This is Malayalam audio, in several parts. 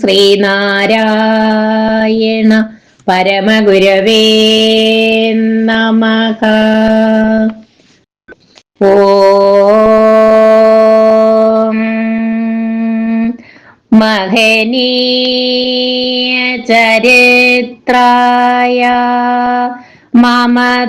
ശ്രീനാരായണ പരമഗുരവേ നമഃ. ഓം മഹനീയ ചരിത്രായ മമതാരഹിതാത്മനെ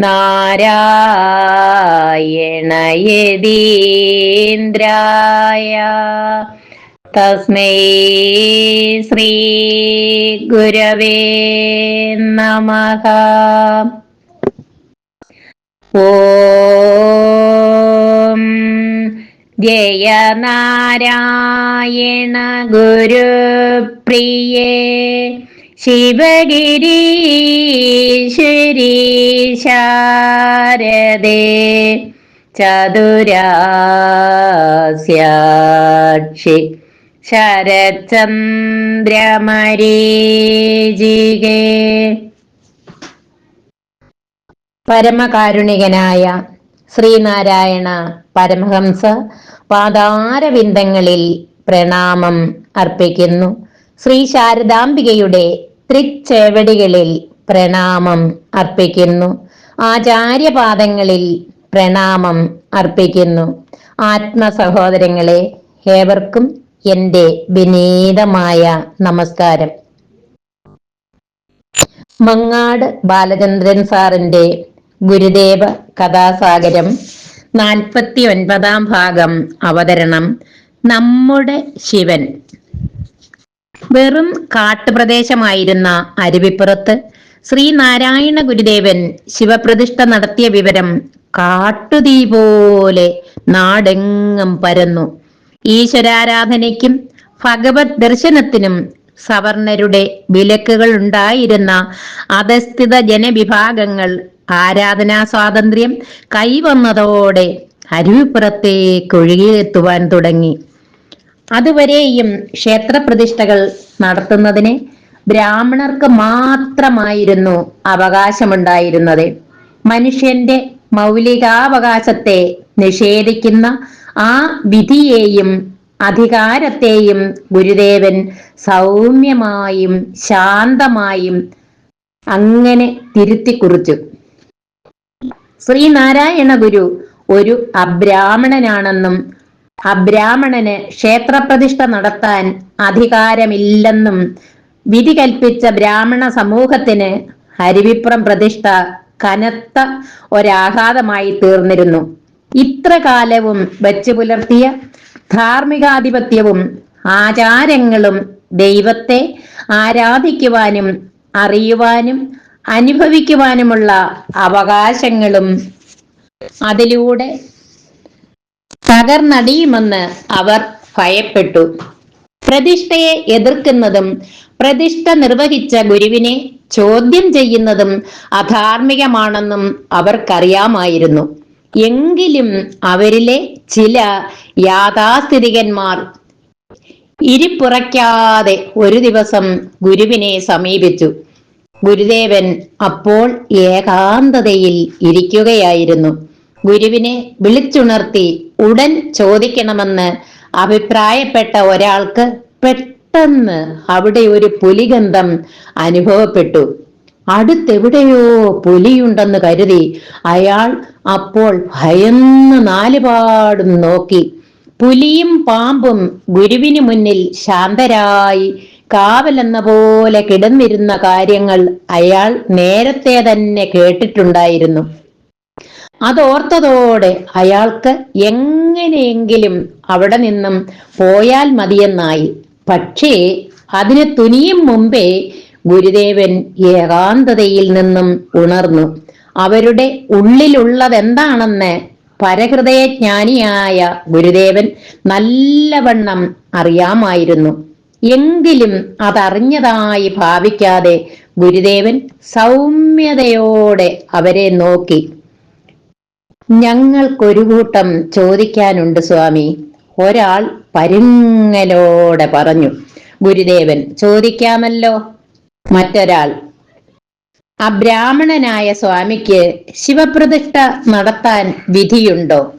നാരായണയതീന്ദ്രായ. തസ്മൈ ശ്രീ ഗുരവേ നമ. ഓം ജയനാരായണ ഗുരുപ്രിയേ. ശിവഗിരീശ്വരീ ശാരദേ ചതുരാസ്യാക്ഷി ശരചന്ദ്രമരീജികേ പരമകാരുണികനായ ശ്രീനാരായണ പരമഹംസ പാതാരവിന്ദങ്ങളിൽ പ്രണാമം അർപ്പിക്കുന്നു. ശ്രീ ശാരദാംബികയുടെ തൃച്ചേവടികളിൽ പ്രണാമം അർപ്പിക്കുന്നു. ആചാര്യപാദങ്ങളിൽ പ്രണാമം അർപ്പിക്കുന്നു. ആത്മസഹോദരങ്ങളെ ഏവർക്കും എന്റെ വിനീതമായ നമസ്കാരം. മങ്ങാട് ബാലചന്ദ്രൻ സാറിന്റെ ഗുരുദേവ കഥാസാഗരം നാൽപ്പത്തി ഒൻപതാം ഭാഗം അവതരണം നമ്മുടെ ശിവൻ. വെറും കാട്ടുപ്രദേശമായിരുന്ന അരുവിപ്പുറത്ത് ശ്രീനാരായണ ഗുരുദേവൻ ശിവപ്രതിഷ്ഠ നടത്തിയ വിവരം കാട്ടുതീ പോലെ നാടെങ്ങും പരന്നു. ഈശ്വരാരാധനയ്ക്കും ഭഗവത് ദർശനത്തിനും സവർണരുടെ വിലക്കുകൾ ഉണ്ടായിരുന്ന അധസ്ഥിത ജനവിഭാഗങ്ങൾ ആരാധനാ സ്വാതന്ത്ര്യം കൈവന്നതോടെ അരുവിപ്പുറത്തേക്ക് ഒഴുകിയെത്തുവാൻ തുടങ്ങി. അതുവരെയും ക്ഷേത്രപ്രതിഷ്ഠകൾ നടത്തുന്നതിന് ബ്രാഹ്മണർക്ക് മാത്രമായിരുന്നു അവകാശമുണ്ടായിരുന്നത്. മനുഷ്യന്റെ മൗലികാവകാശത്തെ നിഷേധിക്കുന്ന ആ വിധിയെയും അധികാരത്തെയും ഗുരുദേവൻ സൗമ്യമായും ശാന്തമായും അങ്ങനെ തിരുത്തി കുറിച്ചു ശ്രീനാരായണ ഗുരു ഒരു അബ്രാഹ്മണനാണെന്നും അബ്രാഹ്മണന് ക്ഷേത്രപ്രതിഷ്ഠ നടത്താൻ അധികാരമില്ലെന്നും വിധി കൽപ്പിച്ച ബ്രാഹ്മണ സമൂഹത്തിന് ഹരിവിപ്രം പ്രതിഷ്ഠ കനത്ത ഒരാഘാതമായി തീർന്നിരുന്നു. ഇത്ര കാലവും വെച്ചു പുലർത്തിയ ധാർമ്മികാധിപത്യവും ആചാരങ്ങളും ദൈവത്തെ ആരാധിക്കുവാനും അറിയുവാനും അനുഭവിക്കുവാനുമുള്ള അവകാശങ്ങളും അതിലൂടെ തകർന്നടിയുമെന്ന് അവർ ഭയപ്പെട്ടു. പ്രതിഷ്ഠയെ എതിർക്കുന്നതും പ്രതിഷ്ഠ നിർവഹിച്ച ഗുരുവിനെ ചോദ്യം ചെയ്യുന്നതും അധാർമികമാണെന്നും അവർക്കറിയാമായിരുന്നു. എങ്കിലും അവരിലെ ചില യാഥാസ്ഥിതികന്മാർ ഇരിപ്പുറയ്ക്കാതെ ഒരു ദിവസം ഗുരുവിനെ സമീപിച്ചു. ഗുരുദേവൻ അപ്പോൾ ഏകാന്തതയിൽ ഇരിക്കുകയായിരുന്നു. ഗുരുവിനെ വിളിച്ചുണർത്തി ഉടൻ ചോദിക്കണമെന്ന് അഭിപ്രായപ്പെട്ട ഒരാൾക്ക് പെട്ടെന്ന് അവിടെ ഒരു പുലിഗന്ധം അനുഭവപ്പെട്ടു. അടുത്തെവിടെയോ പുലിയുണ്ടെന്ന് കരുതി അയാൾ അപ്പോൾ ഭയന്ന് നാലുപാടും നോക്കി. പുലിയും പാമ്പും ഗുരുവിന് മുന്നിൽ ശാന്തരായി കാവലെന്ന പോലെ കിടന്നിരുന്ന കാര്യങ്ങൾ അയാൾ നേരത്തെ തന്നെ കേട്ടിട്ടുണ്ടായിരുന്നു. അതോർത്തതോടെ അയാൾക്ക് എങ്ങനെയെങ്കിലും അവിടെ നിന്നും പോയാൽ മതിയെന്നായി. പക്ഷേ അതിന് തുനിയും മുമ്പേ ഗുരുദേവൻ ഏകാന്തതയിൽ നിന്നും ഉണർന്നു. അവരുടെ ഉള്ളിലുള്ളതെന്താണെന്ന് പരഹൃദയജ്ഞാനിയായ ഗുരുദേവൻ നല്ലവണ്ണം അറിയാമായിരുന്നു. എങ്കിലും അതറിഞ്ഞതായി ഭാവിക്കാതെ ഗുരുദേവൻ സൗമ്യതയോടെ അവരെ നോക്കി. ഞങ്ങൾക്കൊരു കൂട്ടം ചോദിക്കാനുണ്ട് സ്വാമി. ഒരാൾ പരുങ്ങലോടെ പറഞ്ഞു ഗുരുദേവൻ ചോദിക്കാമല്ലോ? മറ്റൊരാൾ അബ്രാഹ്മണനായ സ്വാമിക്ക് ശിവപ്രതിഷ്ഠ നടത്താൻ വിധിയുണ്ടോ?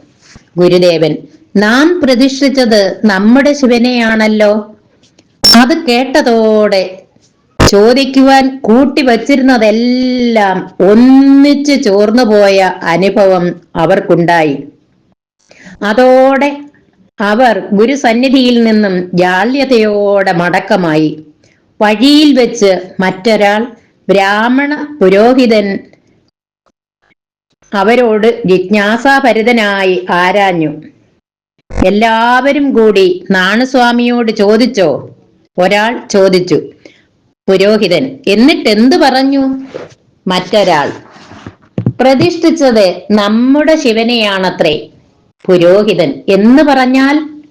ഗുരുദേവൻ നാം പ്രതിഷ്ഠിച്ചത് നമ്മുടെ ശിവനെയാണല്ലോ. അത് കേട്ടതോടെ ചോദിക്കുവാൻ കൂട്ടി വച്ചിരുന്നതെല്ലാം ഒന്നിച്ച് ചോർന്നുപോയ അനുഭവം അവർക്കുണ്ടായി. അതോടെ അവർ ഗുരുസന്നിധിയിൽ നിന്നും ജാള്യതയോടെ മടക്കമായി. വഴിയിൽ വെച്ച് മറ്റൊരാൾ ബ്രാഹ്മണ പുരോഹിതൻ അവരോട് ജിജ്ഞാസാഭരിതനായി ആരാഞ്ഞു. എല്ലാവരും കൂടി നാണുസ്വാമിയോട് ചോദിച്ചോ? ഒരാൾ ചോദിച്ചു. പുരോഹിതൻ. എന്നിട്ട് എന്തു പറഞ്ഞു? മറ്റൊരാൾ പ്രതിഷ്ഠിച്ചത് നമ്മുടെ ശിവനെയാണത്രേ. പുരോഹിതൻ എന്ന് പറഞ്ഞാൽ?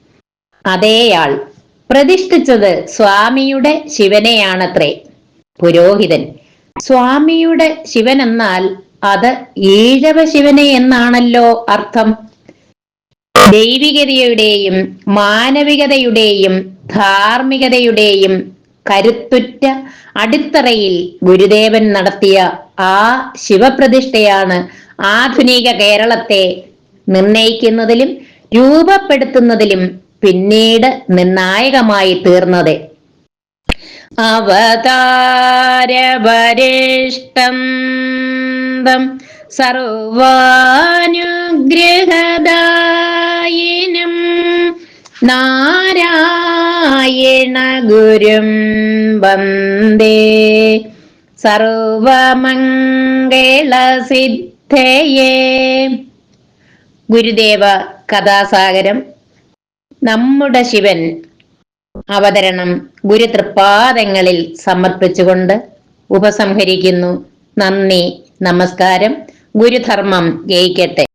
അതേയാൾ പ്രതിഷ്ഠിച്ചത് സ്വാമിയുടെ ശിവനെയാണത്രേ. പുരോഹിതൻ സ്വാമിയുടെ ശിവൻ എന്നാൽ അത് ഈഴവ ശിവനെ എന്നാണല്ലോ അർത്ഥം. ദൈവികതയുടെയും മാനവികതയുടെയും ധാർമ്മികതയുടെയും കരുത്തുറ്റ അടിത്തറയിൽ ഗുരുദേവൻ നടത്തിയ ആ ശിവപ്രതിഷ്ഠയാണ് ആധുനിക കേരളത്തെ നിർണയിക്കുന്നതിലും രൂപപ്പെടുത്തുന്നതിലും പിന്നീട് നിർണായകമായി തീർന്നത്. അവതാരവരിഷ്ടം സർവാനുഗ്രഹദായിനം നാരായണ ഗുരും വന്ദേ. സർവമംഗളസിദ്ധയേ. ഗുരുദേവ കഥാസാഗരം. നമ്മുടെ ശിവൻ അവതരണം ഗുരുതൃപാദങ്ങളിൽ സമർപ്പിച്ചുകൊണ്ട് ഉപസംഹരിക്കുന്നു. നന്ദി നമസ്കാരം. ഗുരുധർമ്മം ജയിക്കട്ടെ.